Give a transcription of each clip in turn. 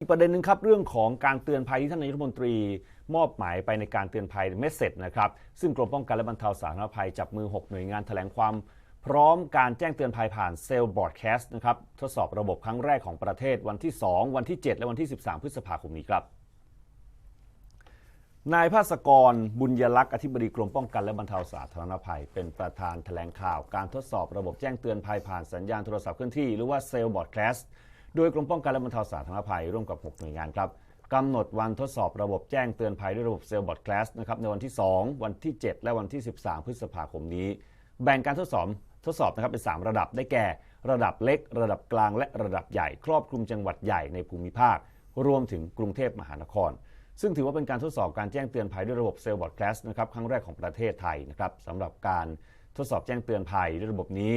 อีกประเด็นหนึ่งครับเรื่องของการเตือนภัยที่ท่านนายกรัฐมนตรี มอบหมายไปในการเตือนภัยเมสเซจนะครับซึ่งกรมป้องกันและบรรเทาสาธารณภัยจับมือ 6 หน่วยงานแถลงความ พร้อมการแจ้งเตือนภัยผ่านเซลล์บอร์ดแคสต์นะครับทดสอบระบบครั้งแรกของประเทศวันที่ 2 วันที่ 7 และวันที่ 13 พฤษภาคมนี้ครับนายภาสกรบุญยลักษณ์อธิบดีกรมป้องกันและบรรเทาสาธารณภัย เป็นประธานแถลงข่าว การทดสอบระบบแจ้งเตือนภัยผ่านสัญญาณโทรศัพท์เคลื่อนที่หรือว่าเซลล์บอร์ดแคสต์ โดยกรมป้องกันและบรรเทาสาธารณภัยร่วมกับ 6 หน่วยงานครับกำหนดวันทดสอบระบบแจ้งเตือนภัยด้วยระบบเซลล์บอร์ดแคสนะครับในวันที่ 2 วันที่ 7 และวันที่ 13 พฤษภาคมนี้ แบ่งการทดสอบทดสอบนะครับเป็น 3 ระดับได้แก่ ระดับเล็ก ระดับกลางและระดับใหญ่ ครอบคลุมจังหวัดใหญ่ในภูมิภาค รวมถึงกรุงเทพมหานคร ซึ่งถือว่าเป็นการทดสอบการแจ้งเตือนภัยด้วยระบบเซลล์บอร์ดแคสนะครับครั้งแรกของประเทศไทยนะครับสำหรับการทดสอบแจ้งเตือนภัยด้วยระบบนี้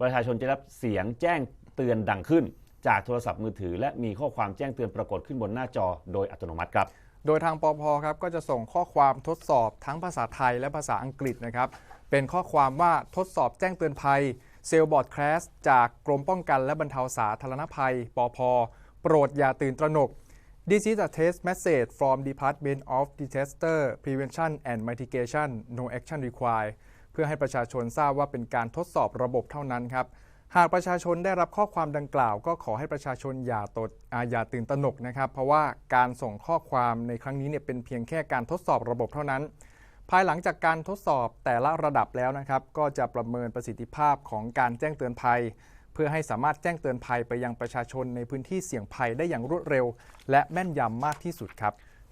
ประชาชนจะรับเสียงแจ้งเตือนดังขึ้น จากโทรศัพท์มือถือ และมีข้อความแจ้งเตือนปรากฏขึ้นบนหน้าจอโดยอัตโนมัติครับ โดยทางปพครับก็จะส่งข้อความทดสอบทั้งภาษาไทยและภาษาอังกฤษนะครับเป็นข้อความว่าทดสอบแจ้งเตือนภัยเซลบอร์ดแคสจากกรมป้องกันและบรรเทาสาธารณภัย ปพ โปรดอย่าตื่นตระหนก This is a test message from Department of Disaster Prevention and Mitigation No action required เพื่อให้ประชาชนทราบว่าเป็นการทดสอบระบบเท่านั้นครับ หากประชาชนได้รับข้อความดังกล่าว ก็ขอให้ประชาชนอย่าตดอาอย่าตื่นตระหนกนะครับ เพราะว่าการส่งข้อความในครั้งนี้เนี่ยเป็นเพียงแค่การทดสอบระบบเท่านั้น ภายหลังจากการทดสอบแต่ละระดับแล้วนะครับ ก็จะประเมินประสิทธิภาพของการแจ้งเตือนภัย เพื่อให้สามารถแจ้งเตือนภัยไปยังประชาชนในพื้นที่เสี่ยงภัยได้อย่างรวดเร็ว และแม่นยำมากที่สุดครับ